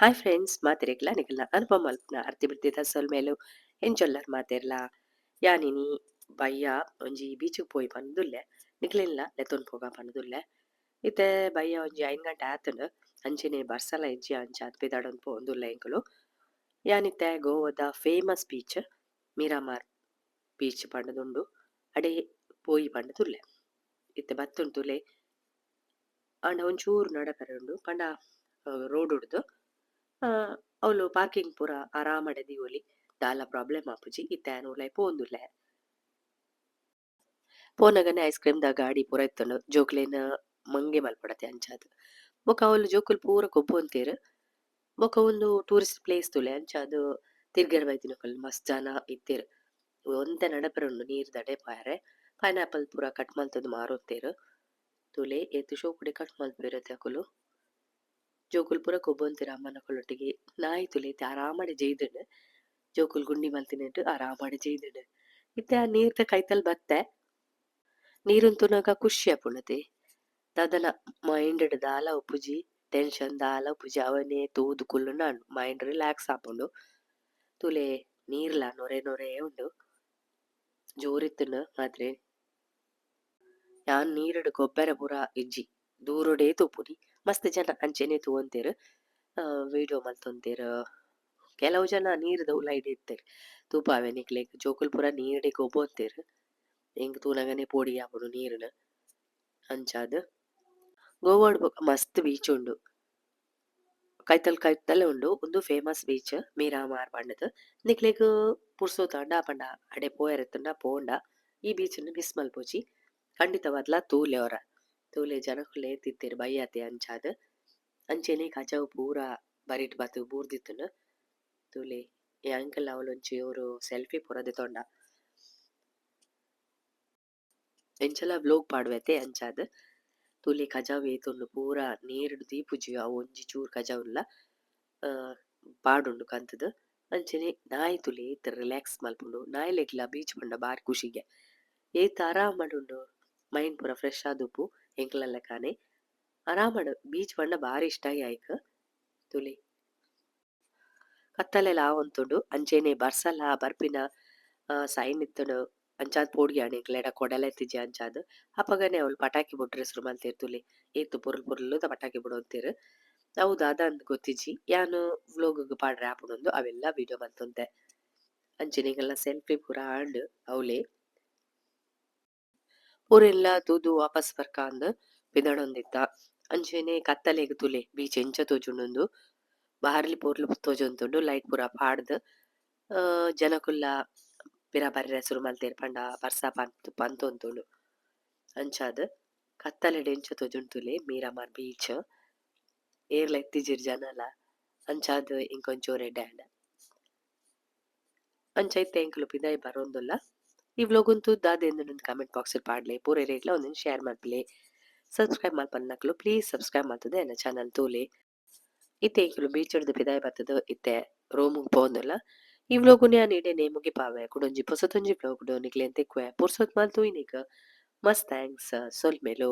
Hi friends ಮಾತಿರೆಗ್ಲ ನಿಗಲ್ನ ಅನುಪಮ ಮಲ್ಪನ. ಅರ್ತಿ ಬಿಡ್ತಿದ ಸೊಲ್ಮೇಲು ಎಂಜೊಲ್ಲರ್ ಮಾತೆರ್ಲ ಯಾನಿನಿ, ಬಯ್ಯ, ಒಂಜಿ ಬೀಚಿಗ್ ಪೋಯಿ ಪಂದುಲ್ಲೆ ನಿಕ್ಲೆನ್ಲ ಲೆತ್ತೊನ್ ಪೋಗ ಪಂದುಲ್ಲೆ ಇತ್ತೆ ಬಯ್ಯ ಒಂಜಿ ಐನ್ ಗಂಟೆ ಆತುಂಡ್. ಅಂಚೆನೆ ಬರ್ಸಲ ಎಜ್ಜಿ ಅಂಚಾದ್ ಪಿದಾಡೊಂದು ಪೋಂದುಲ್ಲೆ ಎಂಕುಲು ಯಾನಿತ್ತೆ, ಗೋವಾದ ಫೇಮಸ್ ಬೀಚ್ ಮೀರಾಮಾರ್ ಬೀಚ್ ಪಂಡದುಂಡು ಅಡೆ ಪೋಯಿ ಪಂಡದುಲ್ಲೆ ಇತ್ತೆ ಬತ್ತುಂಟುಲೆ. ಆಂಡ ಒಂಚೂರು ನಡಪರೆ ಉಂಡು ಪಂಡ ರೋಡ್ ಉಡ್ದು. ಆ ಅವ್ಲು ಪಾರ್ಕಿಂಗ್ ಪೂರ ಆರಾಮಡೆ ದಿವೊಲಿ ದಾಲ ಪ್ರಾಬ್ಲಮ್ ಆಪುಜಿ ಇತ್ತೆನ್ ಪೋಂದು ಪೋಂದುಲ್ಲೆ ಪೋನಗನೆ ಐಸ್ ಕ್ರೀಮ್ ದ ಗಾಡಿ ಪೂರ ಇತ್ತುಂಡು, ಜೋಕ್ಲೇನ ಮಂಗೆ ಮಲ್ಪಡತೆ ಅಂಚಾದ ಬೊಕ ಅವಳು ಜೋಕುಲ್ ಪೂರ ಗೊಬ್ಬೊಂತೆರ್ ಬೊಕ ಒಂದು ಟೂರಿಸ್ಟ್ ಪ್ಲೇಸ್ ತುಲೆ ಅಂಚಾದ ತಿರ್ಗರ್ ಬೈತಿನಕುಲು ಮಸ್ತ್ ಜನ ಇತ್ತೆರ್. ಒಂತೆ ನಡಪರೆ ಉಂಡು ನೀರ್ ದಡೆ ಪಾಯರೆ ಪೈನಾಪಲ್ ಪೂರ ಕಟ್ ಮಲ್ತುದು ಮಾರೋತೆರ್ ತುಲೆ ಎತ್ತು ಶೋಕುಡೆ ಕಟ್ ಮಲ್ಪಿರತ್ತೆ ಅಕುಲು. ಜೋಕುಲು ಪೂರ ಗೊಬ್ಬೊಂತೆರ್ ಅಮ್ಮನಕುಲೊಟ್ಟಿಗೆ ನಾಯಿ ತುಲೆ ಇತ್ತೆ ಆರಾಮಡೆ ಜೈದುಂಡು ಜೋಕುಲು ಗುಂಡಿ ಮಲ್ತಿನಿಟ್ಟು ಆರಾಮಡೆ ಜೈದುಂಡು ಇತ್ತೆ ಆ ನೀರ್ದ ಕೈತಲ್ ಬತ್ತೆ. ನೀರು ತುನಗ ಖುಷಿ ಆಪುಂಡತೆ ದದನ ಮೈಂಡ್ ದಾಲ ಉಪ್ಪುಜಿ ಟೆನ್ಷನ್ ದಾಲ ಉಪ್ಪುಜಿ ಅವನೇ ತೂದು ನಾನು ಮೈಂಡ್ ರಿಲ್ಯಾಕ್ಸ್ ಆಪುಂಡು. ತುಲೆ ನೀರ್ಲ ನೊರೆ ನೊರೆ ಉಂಡು. ಜೋರಿತ್ತನ ಮಾತ್ರೆ. ಯಾನ್ ನೀರಡು ಗೊಬ್ಬರ ಪುರ ಇಜ್ಜಿ. ದೂರೊಡೆ ತೂಪುನಿ. ಮಸ್ತ್ ಜನ ಅಂಚೆನೆ ತೂವೊಂತೆರ್ ವಿಡಿಯೋ ಮಲ್ತೊಂತೀರ ಕೆಲವು ಜನ ನೀರ್ದ ಉಲಾಯಿಡ್ ಇತ್ತೆರ್ ತೂಪಾವೆ ನಿಕ್ಲೆಗ್ ಜೋಕುಲು ಪೂರ ನೀರುಡೆ ಗೊಬ್ಬೊಂತೆರ್ ಎಂಕ್ ತೂನಗನೆ ಪೋಡಿ ಆಪುಡು ನೀರುನ್. ಅಂಚಾದ ಗೋವಾಡ್ ಮಸ್ತ್ ಬೀಚ್ ಉಂಡು. ಕೈತಲ್ ಕೈತಲ್ ಉಂಡು. ಒಂದು ಫೇಮಸ್ ಬೀಚ್ ಮೀರಾ ಮಾರ್ ಪಂಡದ ನಿಕ್ಲೆಗ್ ಪುರ್ಸೋತಾಂಡ ಪಂಡ ಅಡೆ ಪೋಯರೆತ್ತುಂಡ ಪೋಂಡ. ಈ ಬೀಚ್ ಅನ್ನು ಮಿಸ್ ಮಲ್ಪೊಚಿ. ಖಂಡಿತವಾದ್ಲ ತೂಲೆ ಒರ ತೂಲೆ ಜನಕುಲು ಏತಿತ್ತೆರ್ ಬಯ್ಯಾತೆ ಅಂಚಾದ್ ಅಂಚೆನೆ ಕಜವ್ ಪೂರ ಬರಿಟ್ ಬಾತು ಬೂರ್ದಿತ್ತುಂಡು ತೂಲೆ ಈ ಅಂಕಲ್ ಅವಲ್ ಒರು ಸೆಲ್ಫಿ ಪೂರ ದೆತೊಂಡ ಎಂಚಲ ವ್ಲೋಗ್ ಪಾಡ್ವೆತೆ ಅಂಚಾದ್ ತೂಲೆ ಕಜಾವ್ ಏತೊಂಡು ಪೂರ ನೀರು ದೀಪುಜಿ ಅವು ಒಂಜಿ ಚೂರು ಕಜಾವುಲ್ಲ ಪಾಡುಂಡು ಕಂತದ ಅಂಚನೆ ನಾಯಿ ತುಲೆ ಏತ್ ರಿಲ್ಯಾಕ್ಸ್ ಮಲ್ಪುಂಡು ನಾಯಿಲೆಗ್ಲ ಬೀಚ್ ಪಂಡ ಬಾರಿ ಖುಷಿಗೆ ಏತ್ ಆರಾಮಡ್ ಮಾಡುಂಡು ಮೈಂಡ್ ಪೂರ ಫ್ರೆಶ್ ಆದುಪ್ಪು ಲೆಕನೆ ಆರಾಮಡ್ ಬೀಚ್ ಪಂಡ ಬಾರಿ ಇಷ್ಟ ಆಯಿ ತುಲಿ. ತುಲೆ ಕತ್ತಲೆಲ ಆವಂತುಂಡು ಅಂಚೆನೆ ಬರ್ಸಲ ಬರ್ಪಿನ ಸೈನ್ ಇತ್ತುಂಡು ಅಂಚಾದ್ ಪೋಡಿಯಾಣೆ ಎಂಕ್ಲೆಡ ಕೊಡಲೆತ್ತಿಜಿ ಅಂಚಾದ್ ಅಪಗನೆ ಅವ್ಲು ಪಟಾಕಿ ಬುಡ್ರೆ ಹೆಸರು ಮಲ್ತೆರ್ ತುಲಿ. ಏತು ಪೊರ್ಲು ಪೊರ್ಲುದ ಪಟಾಕಿ ಬುಡೊಂತೆರ್. ಅವು ದಾದಾಂದ್ ಗೊತ್ತಿಜ್ಜಿ, ಯಾನು ವ್ಲೋಗ್ ಪಾಡ್ರೆ ಆಪುಂಡೊಂದು ಅವೆಲ್ಲ ವಿಡಿಯೋ ಮಲ್ತೊಂದೆ ಅಂಚಿನಿಗೆಲ್ಲ ಸೆಲ್ಫಿ ಪೂರ ಆಂಡ್, ಅವ್ಲೆ. ಪೂರೆಲ್ಲ ತೂದು ವಾಪಸ್ ಬರ್ಕಾಂದ್ ಪಿದಡೊಂದಿತ್ತ ಅಂಚೆನೆ ಕತ್ತಲೆಗ್ ತುಲೆ ಬೀಚ್ ಎಂಚ ತೋಜುಂಡುಂದು ಬಾರ್ಲಿ ಪೊರ್ಲು ತೋಜೊಂದುಂಡು ಲೈಟ್ ಪೂರ ಪಾಡ್ದ್ ಜನಕುಲ್ಲ ಪಿರ ಬರ್ರೆ ಸುರು ಮಲ್ತೆರ್ ಪಂಡ ಬರ್ಸ ಪಂತ್ ಪಂತೊಂದುಂಡು ಅಂಚಾದ್ ಕತ್ತಲೆಡ್ ಎಂಚ ತೋಜುಂಡು ತುಲೆ ಮೀರಾಮಾರ್ ಬೀಚ್. ಏರ್ಲ ಇತ್ತಿಜ್ಜಿರ್ ಜನಲ. ಅಂಚಾದ್ ಎಂಕ್ ಒಂಚೂರು ಎಡ್ಡೆ ಅಂಚ ಇತ್ತೆ ಎಂಕುಲು ಪಿದಯ್ ಬರೊಂದುಲ್ಲ. ಈ ವ್ಲೋಗುನ್ ತೂದ್ ನನ್ನ ಕಾಮೆಂಟ್ ಬಾಕ್ಸ್ ಪಾಡ್ಲೆ. ಪೂರ ರೇಟ್ಲ ಒಂದೊಂದು ಶೇರ್ ಮಲ್ಪಲೆ ಸಬ್ಸ್ಕ್ರೈಬ್ ಮಾಡ್ಪನ್ನಕ್ಲು ಪ್ಲೀಸ್ ಸಬ್ಸ್ಕ್ರೈಬ್ ಮಾಡ್ತದೆ ನನ್ನ ಚಾನಲ್ ತೂಲೆ. ಇತ್ತೆ ಎಂಕುಲು ಬೀಚ್ ಡ್ದ್ ಪಿದಾಯ್ ಬತ್ತುದು ಇತ್ತೆ? ರೂಮುಗ್ ಪೋನಲ್ಲ ಈ ವ್ಲೋಗುನ್ ಯಾನ್ ಪಾವೆ. ಮುಗಿಪಾವೆ ಕುಡೊಂಜಿ ಪೊಸತೊಂಜಿ ವ್ಲೋಗ್ ನಿಕ್ಲೆ ಅಂತ ಪುರ್ಸೊತ್ ಇನ್ನೀಗ ಮಸ್ತ್ ಥ್ಯಾಂಕ್ಸ್ ಸೊಲ್ ಸೊಲ್ಮೆಲು.